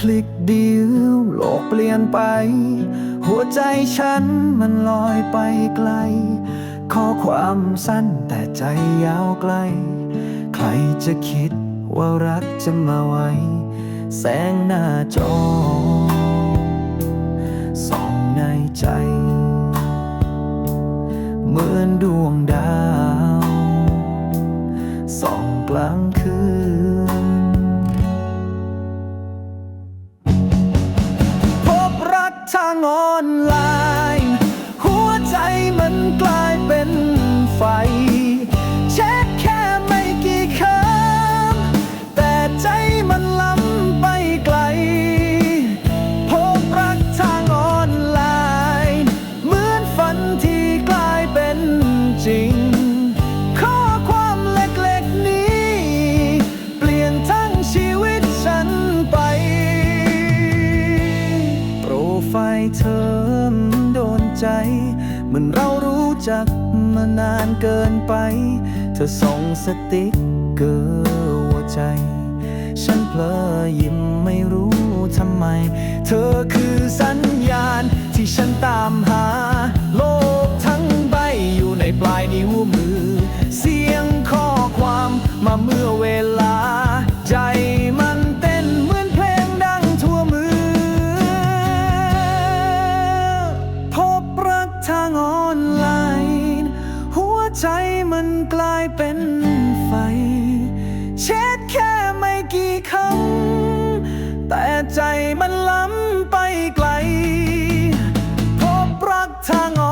คลิกเดียวโลกเปลี่ยนไป หัวใจฉันมันลอยไปไกล ข้อความสั้นแต่ใจยาวไกล ใครจะคิดว่ารักจะมาไว้ แสงหน้าจอส่องในใจ เหมือนดวงดาวส่องกลางคืน ออนไลน์ หัวใจมันกลายเป็นไฟ เธอโดนใจ เหมือนเรารู้จักมานานเกินไป เธอส่งสติ๊กเกอร์หัวใจ ฉันเพลอยิ้มไม่รู้ทำไม เธอคือสัญญาณที่ฉันตามหา โลกทั้งใบอยู่ในปลายนิ้วมือ เสียงข้อความมาเมื่อเวลาันกลายเป็นไฟ เช็ดแค่ไม่กี่คำแต่ใจมันล้ำไปไกล พบรักทางออก